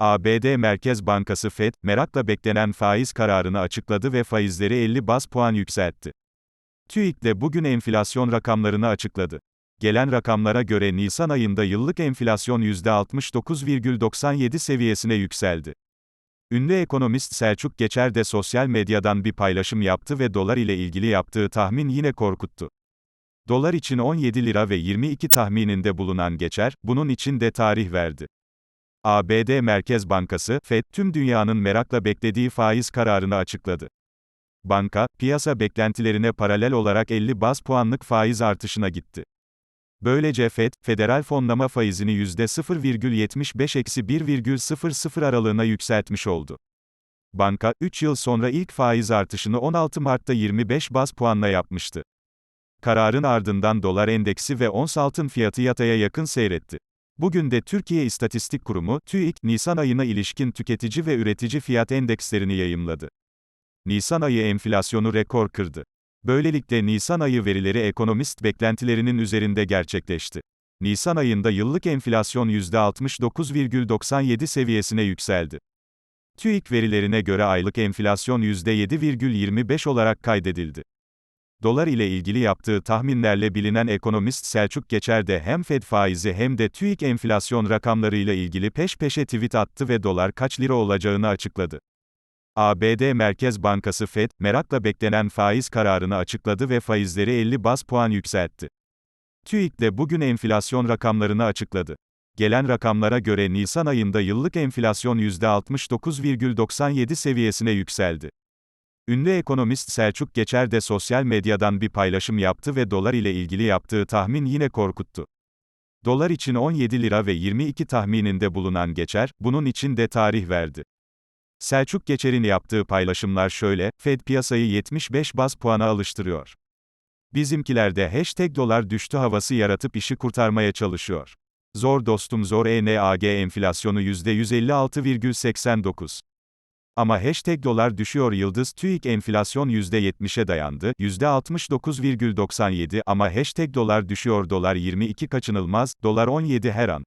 ABD Merkez Bankası Fed, merakla beklenen faiz kararını açıkladı ve faizleri 50 bas puan yükseltti. TÜİK de bugün enflasyon rakamlarını açıkladı. Gelen rakamlara göre Nisan ayında yıllık enflasyon %69,97 seviyesine yükseldi. Ünlü ekonomist Selçuk Geçer de sosyal medyadan bir paylaşım yaptı ve dolar ile ilgili yaptığı tahmin yine korkuttu. Dolar için 17 lira ve 22 tahmininde bulunan Geçer, bunun için de tarih verdi. ABD Merkez Bankası, Fed, tüm dünyanın merakla beklediği faiz kararını açıkladı. Banka, piyasa beklentilerine paralel olarak 50 baz puanlık faiz artışına gitti. Böylece Fed, federal fonlama faizini %0,75-1,00 aralığına yükseltmiş oldu. Banka, 3 yıl sonra ilk faiz artışını 16 Mart'ta 25 baz puanla yapmıştı. Kararın ardından dolar endeksi ve ons altın fiyatı yataya yakın seyretti. Bugün de Türkiye İstatistik Kurumu, TÜİK, Nisan ayına ilişkin tüketici ve üretici fiyat endekslerini yayımladı. Nisan ayı enflasyonu rekor kırdı. Böylelikle Nisan ayı verileri ekonomist beklentilerinin üzerinde gerçekleşti. Nisan ayında yıllık enflasyon %69,97 seviyesine yükseldi. TÜİK verilerine göre aylık enflasyon %7,25 olarak kaydedildi. Dolar ile ilgili yaptığı tahminlerle bilinen ekonomist Selçuk Geçer de hem Fed faizi hem de TÜİK enflasyon rakamlarıyla ilgili peş peşe tweet attı ve dolar kaç lira olacağını açıkladı. ABD Merkez Bankası Fed, merakla beklenen faiz kararını açıkladı ve faizleri 50 bas puan yükseltti. TÜİK de bugün enflasyon rakamlarını açıkladı. Gelen rakamlara göre Nisan ayında yıllık enflasyon %69,97 seviyesine yükseldi. Ünlü ekonomist Selçuk Geçer de sosyal medyadan bir paylaşım yaptı ve dolar ile ilgili yaptığı tahmin yine korkuttu. Dolar için 17 lira ve 22 tahmininde bulunan Geçer, bunun için de tarih verdi. Selçuk Geçer'in yaptığı paylaşımlar şöyle, Fed piyasayı 75 baz puana alıştırıyor. Bizimkiler de hashtag dolar düştü havası yaratıp işi kurtarmaya çalışıyor. Zor dostum zor ENAG enflasyonu %156,89. Ama hashtag dolar düşüyor yıldız TÜİK enflasyon %70'e dayandı, %69,97 ama hashtag dolar düşüyor dolar 22 kaçınılmaz, dolar 17 her an.